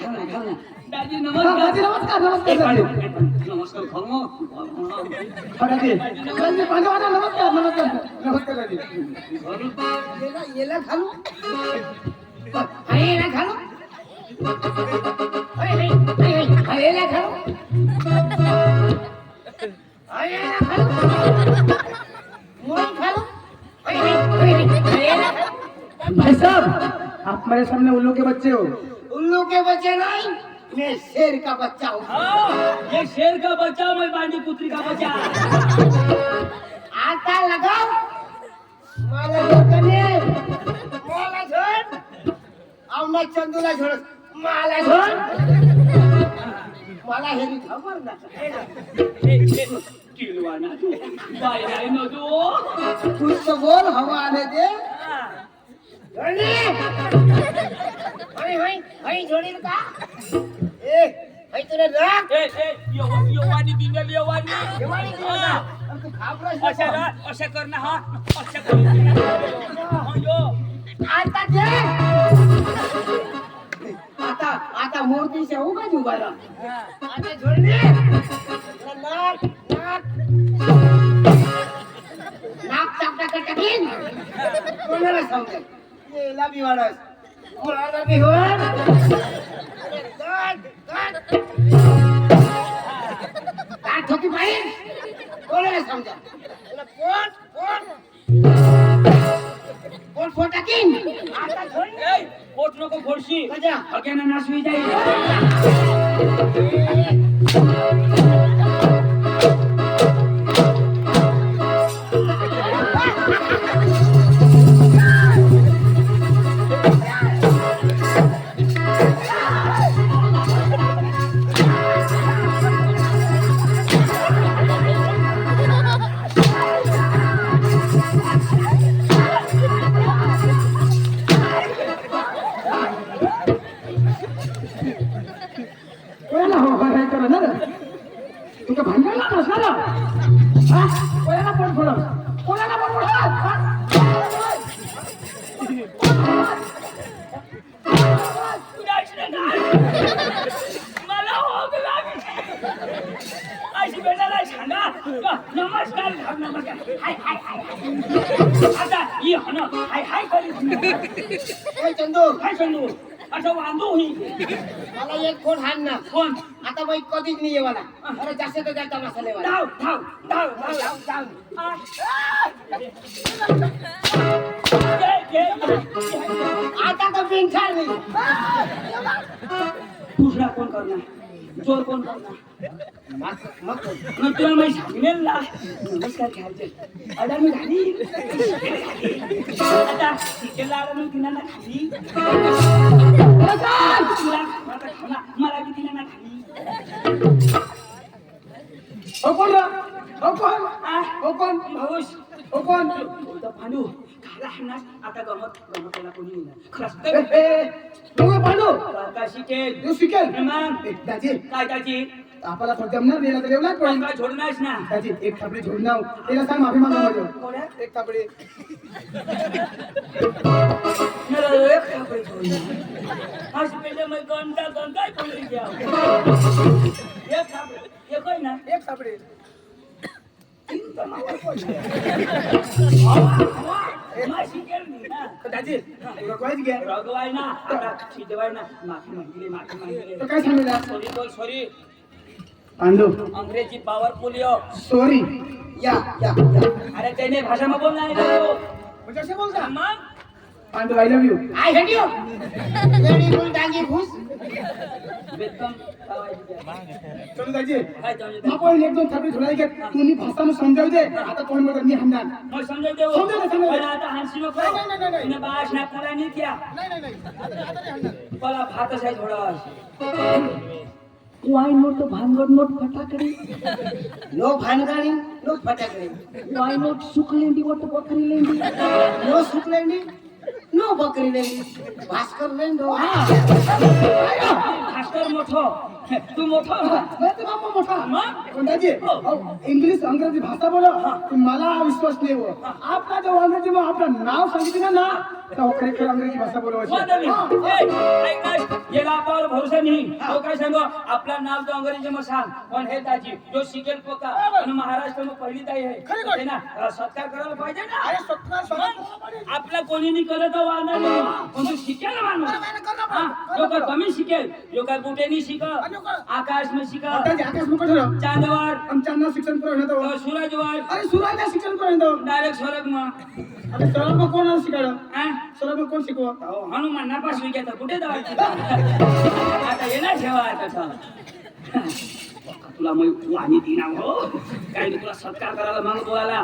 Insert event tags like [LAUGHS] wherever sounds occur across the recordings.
दाजी नमस्कार. दाजी नमस्कार नमस्कार दाजी. नमस्कार खाऊ. हा, दाजी. दाजी नमस्कार. नमस्कार नमस्कार. दाजी. येला येला येला येला येला येला भाई साहब आप मेरे सामने उल्लू के बच्चे हो। उल्लू के बच्चे नहीं मैं शेर का बच्चा हूँ। हाँ, ये शेर का बच्चा मैं बांडी पुत्री का बच्चा। आता लगाओ। मला लोकांनी मला झोड आवना चंदूला झोड मला झोड मला हेरी खबर ना। कुछ तो। बोल हवा आने दे। हाय झोडील का ए हाय तुला राग ए ए यवा यवानी दिंगल यवानी का? अरे तू घाबरस अशा नको. कर अशा कर ना हा अशा कर हा, यो आता दे आता आता मूर्तीच्या उगाच उभा राहा आता झोडली नाक नाक नाक चापटा टाकीन कोणाला सांगेल येला बी वाढस मुळाला बी होईल अरे आता बाई कधीच नाही ये मला अरे जास्त तर जाता मसाले वाला धाव धाव धाव धाव जाऊ जाऊ ये, ये, ये. आता तर बिनछार नाही दुसरा कोण करणार जोर कोण करणार मग मग मग तुला माहिती सांगेल ना नमस्कार घ्यायचे अडा मी झाली आता तिथे लागलं तिला ना खाली तुला आता खाना मला बी तिला ना खाली हो कोण रे? हो कोण आ, हो कोण भाऊस हो कोण बोलतो पांडू खाला हाणास आता गमत गमताला कोणी नाही ए, खरंच ए, ए, तू काय पांडू का शिकेल तू शिकेल मग ए, दाजी काय त्याची आपल्याला थोडं जमणार नाही ना तर येऊ लागतो काय झोडणारच ना दाजी एक थापडी झोडून नाव तिला सांग माफी मागा माझ्या कोण्या? एक थापडी मेरा एक कपड़े छोड़ना आज पहले मैं घंटा घंटा ही पकड़ गया एक कपड़े ये कोई ना एक थापडी तीन तमावर कोई हवा हवा मैं शिकेल नहीं ना दाजी रगवायची घ्या रगवाय ना आता शिजवाय ना माफी मागितली माफी मागितली तर काय सांगितलं सॉरी पांडू अंग्रेजी पावरफुल यो सॉरी या या या. अरे त्याने भाषा में बोलना है? तो म्हणजे असे बोलता मग? Pandu I love you I hate you lady बोल डांगी घुस बेतम. चलो दाजी. काय चालू मग पण एक दोन झोडायला घ्या तुम्ही भाषा मग समजावू दे. आता कोण बोलत? मी हमदार मग समजा देऊ. समजा, समजा. पहिला आता हानशी नको. नाही, नाही, नाही, नाही. तुने बाश ना पुरा नाही किया नाही नाही नाही. आता आता नाही हमदार मला भातच आहे थोडा. वाय नोट भानगड नोट फटाकडी. नो भानगाणी नो फटाकडे. वाय नोट सुकलेंडी वट बकरी लेंडी. नो सुकलेंडी नो बकरी लेंडी. भास्कर लेंडो. भास्कर मोठो. तू मोठो नाही बाप्पा मोठा. मग? दाजी अहो, इंग्लिश अंग्रेजी भाषा बोला. मला विश्वास नाही हो. आपला जो अंग्रेजी में आपलं नाव सांगितलं ना अंग्रेजी भाषा बोलवायची. नाही. याला आपल्यावर भरोसा नाही. तो काय सांगो? आपला नाव तो अंग्रेजी मध्ये सांग. पण हे ताजी जो शिकेल पक्का आणि महाराष्ट्रमध्ये पहिली ताई आहे. ना सत्कार करायला पाहिजे ना. अरे सत्कार आपला कोणी नाही करत वाहणार नाही. पण तू शिकेल माणूस. हा, जो काय कमी शिकेल. जो काय कुठेनी शिक आकाश में शिक त्याचे आकाश ठरव चांदवर आमच्यांना शिक्षण करून येतो. सूरजवर अरे सुराला शिक्षण करून येतो. डायरेक्ट स्वर्ग मग अरे सरळ मग कोणाला शिकायला हा? मग कोण शिकवा अहो, हनुमान नापास विकेता कुठे जायची [LAUGHS] आता? ये ना ठेवा आता तुला मग वाणी दिना हो. काही तुला सत्कार करायला मग बोलायला.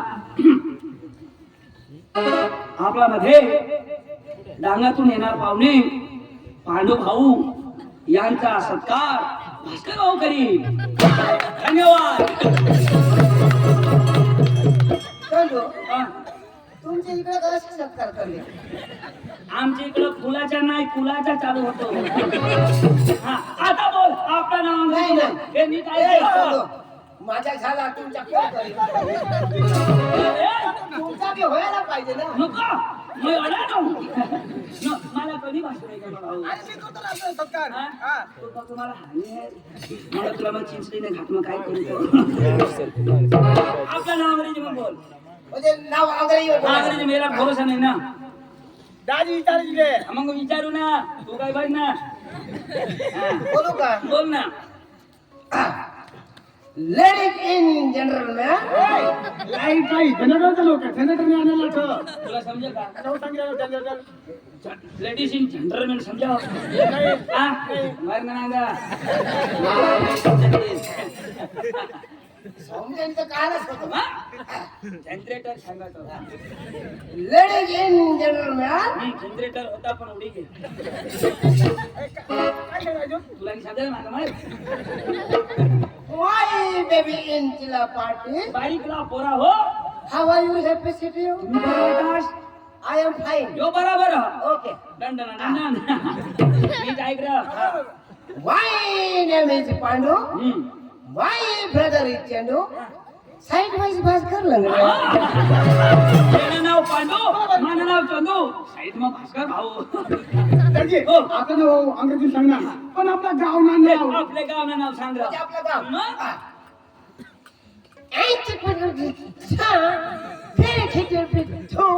आपला मध्ये डांगातून येणार पाहुणे पांडू भाऊ यांचा सत्कार. भास्कर भाऊ करी धन्यवाद. तुमच्या इकडे कसे सत्कार करले आमच्या इकडं फुलाच्या नाही फुलाच्या चालू होतो हा, आता बोल आपलं नाव नाही, अंग्रेजी नाही. बोल. हे नीट ए, ऐक. चलो. माझ्या झाला तुमच्या तुमचा बी व्हायला पाहिजे नको न, मला कधी भाषण आहे का भाऊ अरे शिकवतो ना आपल्याला सत्कार. हा? हा. तो का तुम्हाला हानी आहे. मला तुला मग चिंचणीने घात मग काय करू? आपलं नाव अंग्रेजी मग बोल. म्हणजे नाव. अंग्रेजी मेरा भरोसा नाही ना. दाजी विचारायची रे मग विचारू ना. तू काय बघ ना. बोलू का? बोल ना. लेडीज इन जनरलमॅन लाइट नाही जनरेटर लोक जनरेटरने आणायला ठेव तुला समजेल का नाव सांगितलं जनरेटर लेडीज इन जनरलमॅन समजा हा मार ना कालच होतं जनरेटर सांगतो लेडीज इन जनरलमॅन मी जनरेटर होता पण उडी गेली काय तुला माहीत वाय बेबी इन चिला पार्टी बाईकला पोरा हो how are you happy city तुम्ही बरोबर आय एम फाईन यो बरोबर. ओके दंडन दंडन मी ऐक र माय name is Pandu hmm. My brother is Chandu side wise बाज कर लंगडे त्यानं नाव पांडू माझं नाव चंदू साईड मग भास्कर भाऊ दाजी हो. आपलं नाव अंग्रेजी सांगणार पण आपलं गाव ना नाव आपले गाव नाव सांग म्हणजे आपलं गाव मग? ऐंची पडली छा, फेर खिचडी पिठू.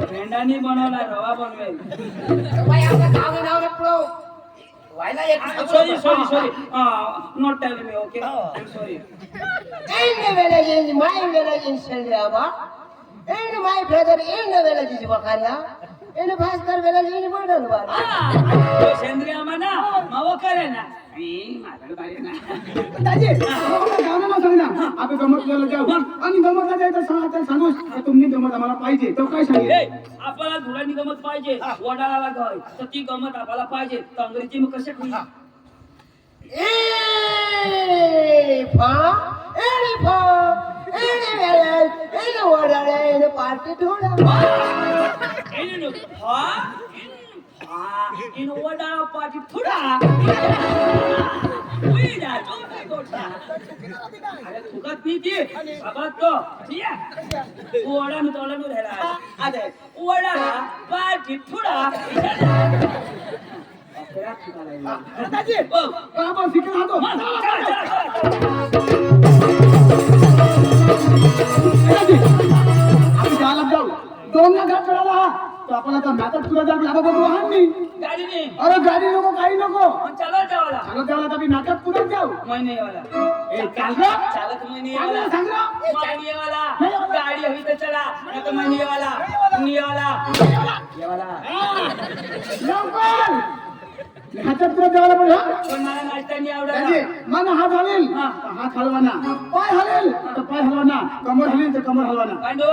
भेंडानी बनवला रवा बनवेल बाई, आपलं गाव नाव नको. Why not? I'm sorry, sorry, sorry. Uh, not telling me, okay? Oh. I'm sorry. In the village, in my village in Sindhava, in my brother in the village is Wakanda. In the Bhaskar village in Bordan. Ah, Sindhava na, Mavakarana. ना सांग आपण गमतला जाऊ आणि गमतला जायचं सांगा तर सांगू तुम्ही गमत आम्हाला पाहिजे. तो काय ए, सांगेल आपल्याला धुळानी गमत पाहिजे. वडाळाला गाव तर ती गमत आपल्याला पाहिजे. अंग्रेजी मग कसे होईल वडाळा जा, तो काय गोठा. अरे फुकट नाही ती बाबा तो ठीक आहे तू वडा मी तोडा मी राहिला अरे वडा पाठी थोडा अकरा फुटाला येईल. दाजी ओ, आपण शिकला जाऊ दोन घाट चढाला तो आपण आता नाटक तुला जाऊ लाभा बघू नाही गाडीने. अरे गाडी नको काही नको. मग चालत जावाला चालत जायला तर मी नाटक पुढे जाऊ. महिने वाला. ए चाल ना चालत महिने सांग ना वाला. सांग ना महिने वाला. गाडी हवी तर चला. नाही तर महिने वाला. महिने वाला. येवाला लवकर. नाटक पुढे जायला पाहिजे हा? पण मला नाश्ता नाही दाजी आवडत मन हात हलेल. हात हलवाना. पाय हलेल. तर पाय हलवाना. कमर हलेल तर कमर हलवाना. पांडू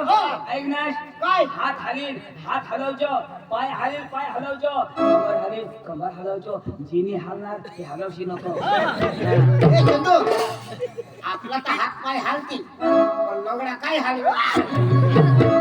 ऐक ना. काय? हात हालील. हात हलवजो. पाय हालील पाय हलवजो. कमर हालील कमर हलवजो. जिनी हालणार ते हलवशी नको. आपला तर हात पाय हालतील. पण लंगडा काय हाल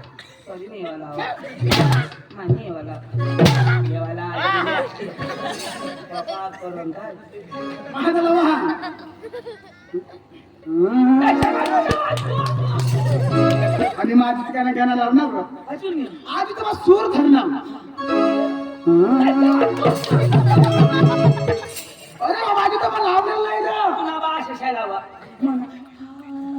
सॉरी नाही वाला मान्य आणि माझी काय गाणं लावणार अजून आधी तर सूर धरणार. अरे माझी तर लावलेलं नाही ना. तुला बा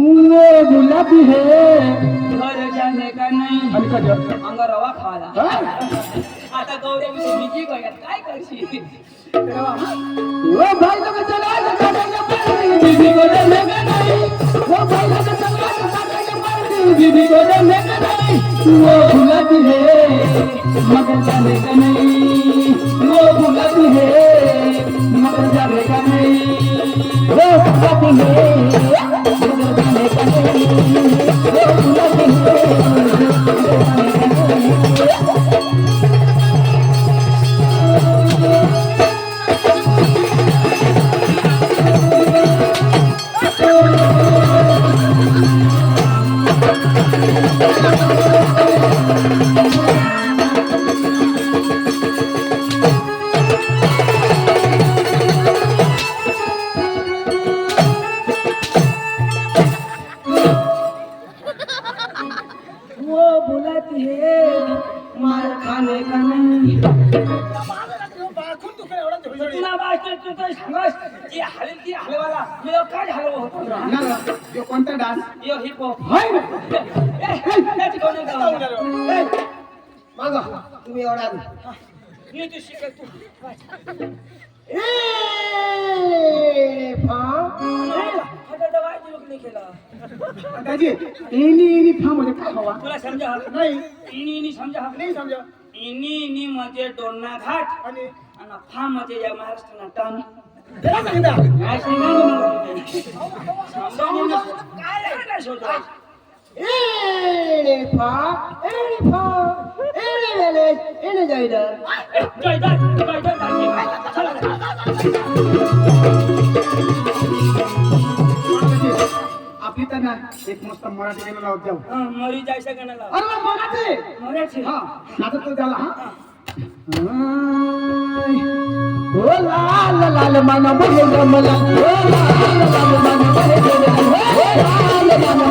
वो गुलाबी है। घर जाने का नाही। अंग रवा खाला? आता गौऱ्या गयात काय करशील? ओ भाई लोग चलो दीदी को डरने का नहीं? ओ भाई लोग चलो दीदी को डरने का नहीं? वो गुलाबी है। मगर जाने का नहीं? वो गुलाबी है। मगर जाने का नहीं? वो गुलाबी है। Oh, मार खाने का नहीं। तुला बाकी तू तर सांगास? जी हलेल ती हलवाला. मी तो काय हलव होतो ना ना, यो कोणता डान्स? यो हिप हॉप हाय ना त्याची कोणी मागा. तुम्ही एवढा मी तू शिकत तू. ए फा खाता दवाई दिलो की केला दाजी एनी एनी फाम म्हणजे काय हवा तुला समजा नाही. इनी इनी समजा नाही समजा. इनी इनी म्हणजे डोन्ना घाट. आणि? आणि फा म्हणजे या महाराष्ट्राला टन. त्याला सांगितलं काय सांगा समजा. काय काय शोधतो Elephant, elephant, elephant, elevator. Gaydar, gaydar, आपली त्यांना एक मस्त मराठी गाणं लावत जाऊ. मरी जायचं गाणं लाव अरे मराठी? हा आता तो झाला हा? ओ लाल लाल मन बघ जमला ओ लाल लाल मन बघ जमला, I'm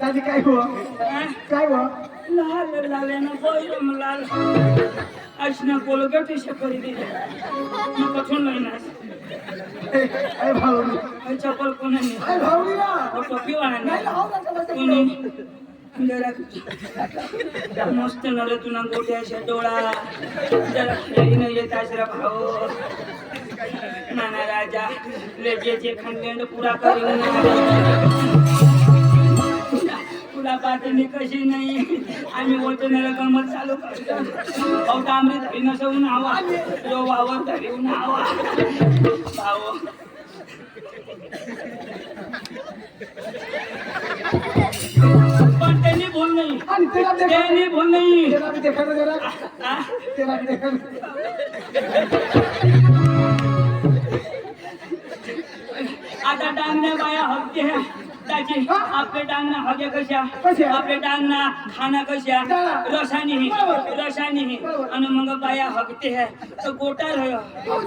दादी काय हो? काय हो लाल लाल्यानं बैरम लाल. आशना कोलगेट से करी दिले. मग कठून कोणी नाही ना टोपी ना, ना, चला, चला. कुणी मस्त नरे तुना गोट्याच्या डोळा. जरा खेळीनं येत आश्रा भाऊ नाना राजा लेजेचे खंडेंड पुरा करीन तुला पातळी कशी नाही. आम्ही वचनाला गमत चालू करतो. औटा अमृत हरी नसवून हवा जो वावर धरीवून हवा भाऊ. पण त्यांनी बोल नाही. आणि त्याला देखा त्यांनी बोल नाही. त्याला बी जरा? त्याला बी आता डांगण्या बाया ह्या त्याची आपले डांगणा हगे कशा? आपले डांगणा खाना कशा. रसानी. रसानी. आणि मग बाया हकते ह्या तर गोटा रह हो.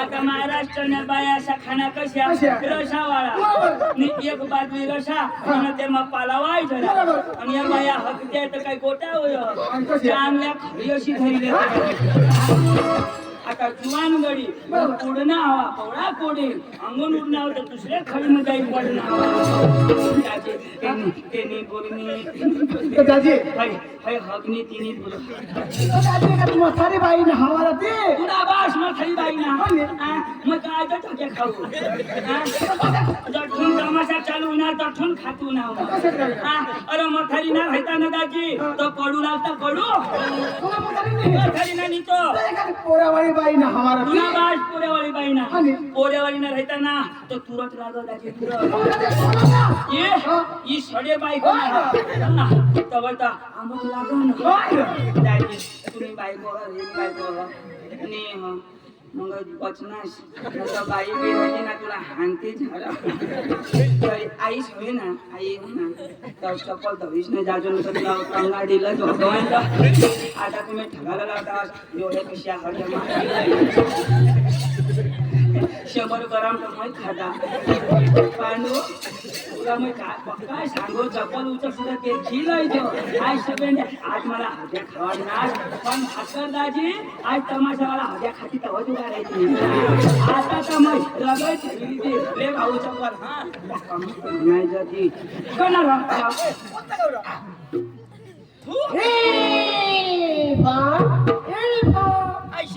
आता महाराष्ट्रने बाया अशा खाना कशा? रसावाळा एक बाजरी रसा आणि ते मग पालावाय झाला. आणि या बाया हकते तर काही गोटा होय? चांगल्या खरी अशी धरली आता जुवान गडी बरोबर. उडणं हवा पवळा कोडे अंगण उडणं हवं तर दुसऱ्या खडीमध्ये जाईल पडणं हवं त्याचे तेनी तेनी बोलणी तर दादी हाय हाय हगणी तिनी बोल तर दादी का तू म्हातारी बाई ना हवाला ते तुला बास मग खाली बाई ना बोलणे. हा? मग काय तर ठोके खाऊ हा? जठून तमाशा चालू होणार तठून खातू ना कसं करायचं? हा? अरे मग खाली ना व्हायचा ना दाजी तो पडू लागता पडू तुला म्हातारी नाही खाली ना नितो तर एखादी पोरावाळी बाई ना हवाला तुला ते बास पोरेवाली बाई ना ना राहता ना तर तुरट लागत दाजी तुरट हो, दादी, बोला ना. ये ही. सडे बायको तवर तर आमक लागन होय. दाजी तुम्ही बायको हे बायको. आणि हं, मग बचनास नंतर बाई बी राहिली ना तुला हानते झाला आईच होई ना आई हो ना तर चप्पल धवीच नाही जाजून तुला कंगा कंगाडीला झोपवायला. आता तुम्ही ठगायला लावता एवढ्या कशा हव्या शंभर ग्राम तर मग खाता पांडू तुला मग काय काय सांगू चप्पल उचल सुद्धा ते खिलायचो आज सगळे आज मला हद्या खावाडणार. पण भाकर दाजी आज मला हद्या खाती तवा तू करायची आता तर मग रगळ ठेवली ते ले भाऊ चप्पल. हा नाही जाती. कोणा ए बा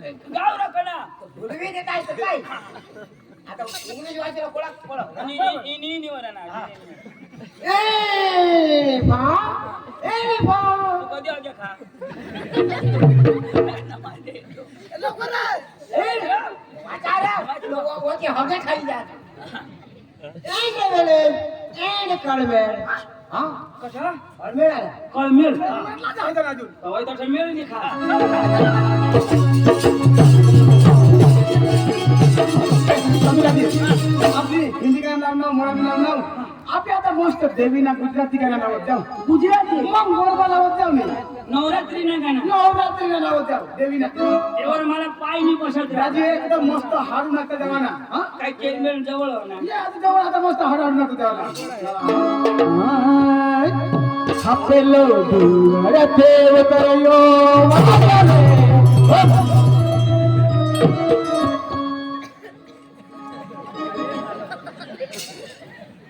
काढू नवी बाजरी सांग गाव रखना भुलवी देत आहे तर काय आता इंग्लिश वाचायला कोणा कोणा आणि इनी निवडना ए बा ए बा कधी अजे खा लवकर ए वाचारा लोक वती हगे खाली जात ए वेळे ए कळमेळ हा? कशा कळमेळ आला कळमेल आहे का राजू? तवाय तसं राहते. आपली हिंदी नाव नाव मराठी नाव नाव आपली आता मस्त देवीना गुजराती गाणं नावत जाऊ. गुजराती? मग गोरबा लावत जाऊ मी. नवरात्री ना गाणं. नवरात्रीला नावत जाऊ देवीना. तेव्हा मला पाय नाही बसत राजू. एकदम मस्त हारू नका जमाना हा? काय केलमेल जवळ ये आता जवळ आता मस्त हारू हारू नका देवाला हापेलो दूर देव करयो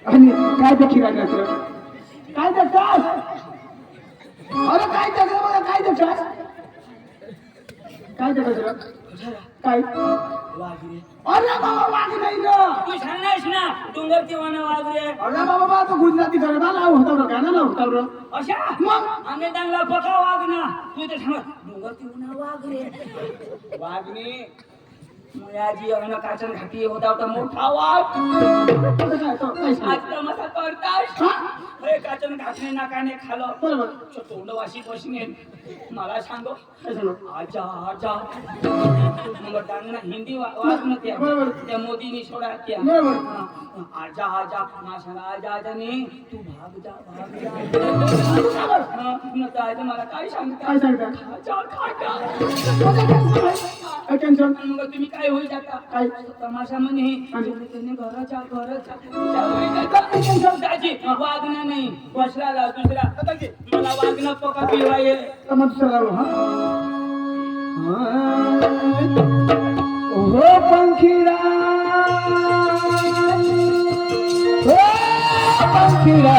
आणि काय देखील काय देखतास अरे काय देखलं मला काय देखतास काय काय? अरे बाबा वाघ नाही तू सांगायस ना वागरे अरे बाबा बा तो गुजराती गरबा लाव होता रे गाणं लाव होता रे अशा? मग? आम्ही चांगला पका वाग ना. तू ते सांग वागरे मुळाजी अन्न काचन घाटी होता होता मोठा? आज तमाशा करतास अरे काचन घाटणे नाकाने खालं. तोंड वाशी बसणे. मला सांगो? आजा आजा. मग डांगना हिंदी वा- वाच न त्या मोदीनी सोडा त्या. आजा आजा. ना सांगा आजा आजा ने. तू भाग जा भाग जा. आज मला काय सांगता? काय सांगता? खाजा टेन्शन मग तुम्ही काय होईल जाता काय? तमाशा म्हणे. घराच्या घराच्या वागणं नाही. बसला दुसरा मला वागणं पका पिवाय हा. पंखीरा हो. पंखीरा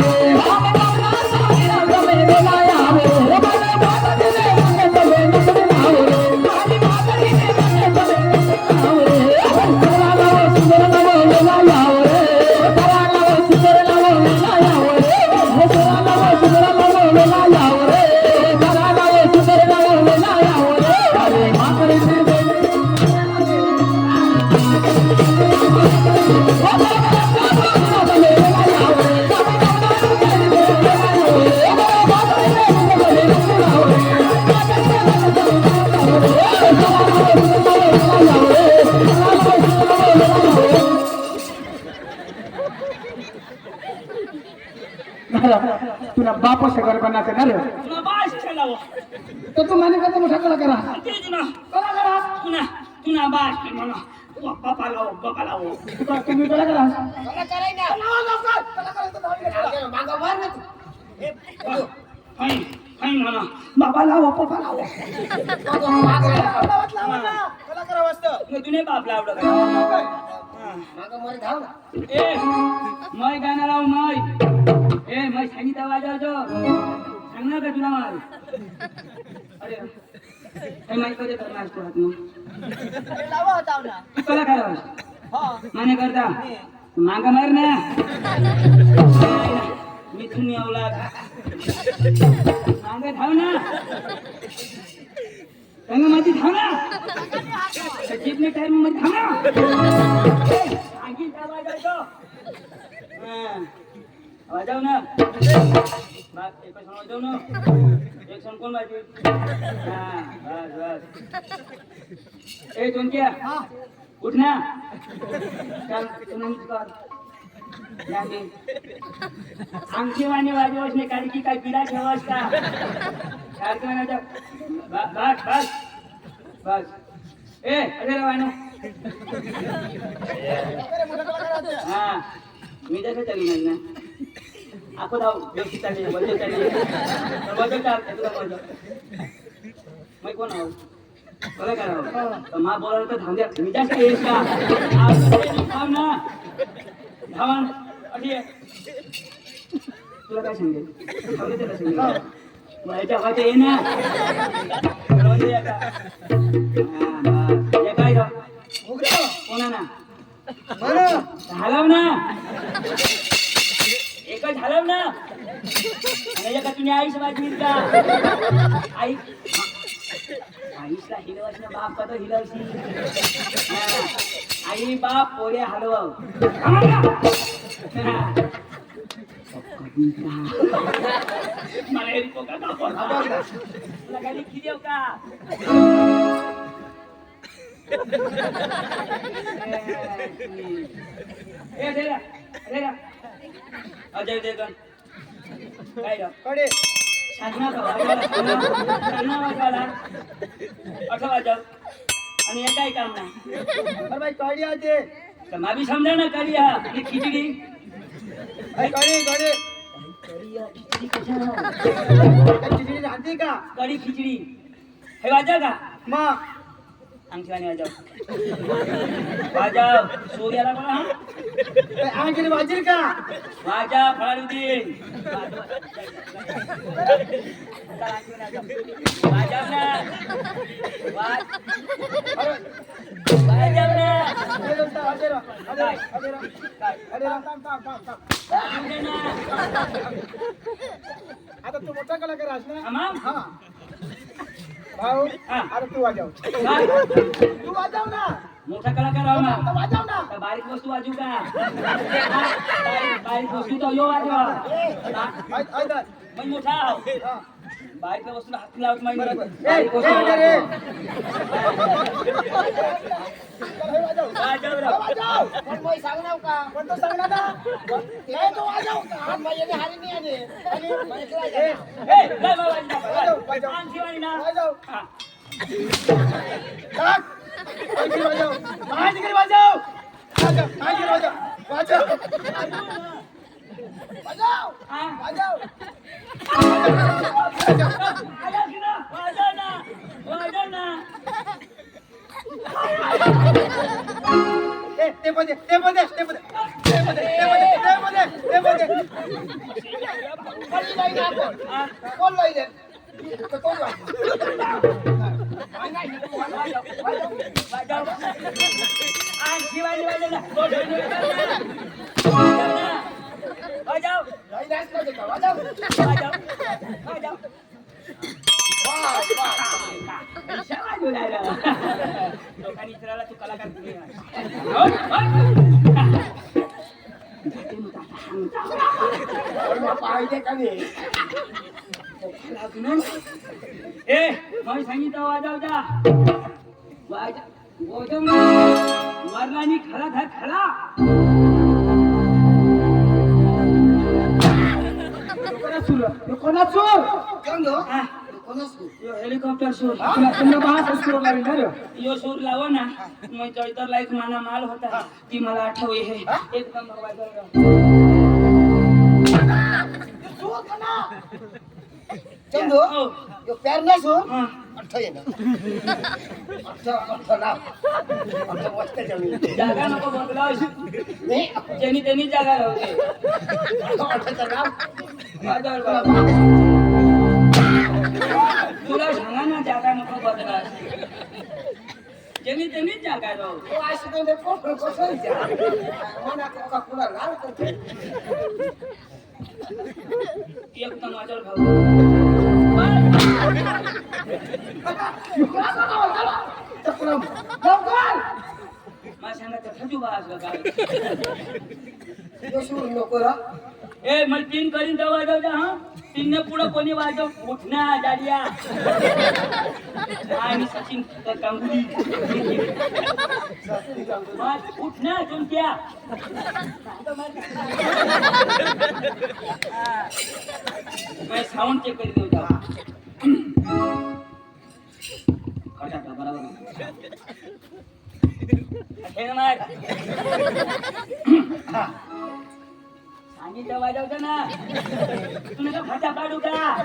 लाया रे बापा तुला तुम्ही कला करा बाबा लाव पप्पा लाव तुने बाप लावलं ए मै गाणं लाव मै ए मै सांगितलं वाजवायचो सांगणार का तुला माल अरे हे कधी करणार मग माने करता. मांगा मार ना. मिथून यावला मांगा धाव ना. संगमध्ये धाव ना. जीपने टाइममध्ये धाव ना. सांगितलं वाजवायचो वाजव ना. बस एक क्षण वाजव ना? एक क्षण कोण वाजवे हा बस बस. ए चोनक्या उठ ना. चल आमची वाणी वाजवच नाही कारण की काय पिढा ठेवास का बस बस बस. बस. ए अरे वाणू. हा मी तसं चालू नाही ना आखो धाव व्यवस्थित चालली बदल चालली बदल चालते मग कोण आहो बरं करावं मा बोलायला तर धाव द्या. मी जास्त येस का? आज ते धाव ना. धावा. अशी आहे. तुला काय सांगेल? आवडते त्याला सांगेल. मला याच्या आवाज ये ना. हा, बस. काय गं? कोणा ना बरं. ना. एक झालं ना? आणि एका तुम्ही आईश वाजवील का आई आईशला हिलवस ना बाप कसं हिलवशी आई बाप पोरे हलव. मला तुला काही का? ए देरा देरा अजय देवगण काय रे कडे. शांतना का वाजवायला शांतना वाजवायला अठरा वाजव आणि हे काय काम नाही अरे बाई, कडी आहे ते. तर माबी समजा ना करी हा आणि खिचडी अरे कडी, कडी. करी हा, खिचडी खिचडी हे वाजव वाजव वाजव सूर याला मला आणखी वाजेल का? वाजा फळारुद्दीन वाजव ना वाज अरे, वाजव ना. वाजव ना आता तू मोठा कलाकार आहेस ना? हा. भाऊ हा. आता तू वाजव काय? तू वाजव ना मोठा कलाकार आहो ना वाजव ना तर बारीक वस्तू वाजू का बारीक बारीक वस्तू तर यो वाजवा हा? मग मोठा आहो. हा. बारीक वस्तूला हात लावत नाही बरोबर. बारीक ए, वस्तू ए, रे. वाजव रे. वाजव. पण मग सांगणार का पण तो सांगणार ना हे तो वाजव का हात माझ्याने हारी नाही आले. आणि माझ्याकडे आहे का? ए, लय बाबा, वाजव, वाजव. आणखी वाणी ना. वाजव. हा. टाक. आणखी वाजव. आणखी वाजव. वाजव. ते पण दे, ते पण दे, ते तू कलाकार पाहिजे का नाही? ए सांगितलं वाजव जा वाजव वाजव ना वरलानी खरा. था खरा कोणा? यो हेलिकॉप्टर सूर. तुला भाषा सुरू लागली ना? यो सूर लाव ना. मग जळतरला एक माना माल होता. ती मला आठवते हे? एकदम सुर का ना? चंदू हो यो प्यार ना सुर हा. अठ्ठ ये ना अठ्ठ अठ्ठ लाव अठ्ठ मस्त जमीन जागा नको बदलाव नाही ज्यांनी त्यांनी जागा लावते अठ्ठचं नाव वाजव तुला बाबा. भाषा तुला सांगा ना जागा [LAUGHS] ए मला तीन करीन तर वाजव जा हा. तीनने पुढं कोणी वाजव? उठना जाडिया आणि सचिन गांगुली उठना चुमक्या मैं साउंड चेक करी देऊ [LAUGHS] [LAUGHS] सांगितलं वाजवतं ना तुम्ही का फाटा पाडू का!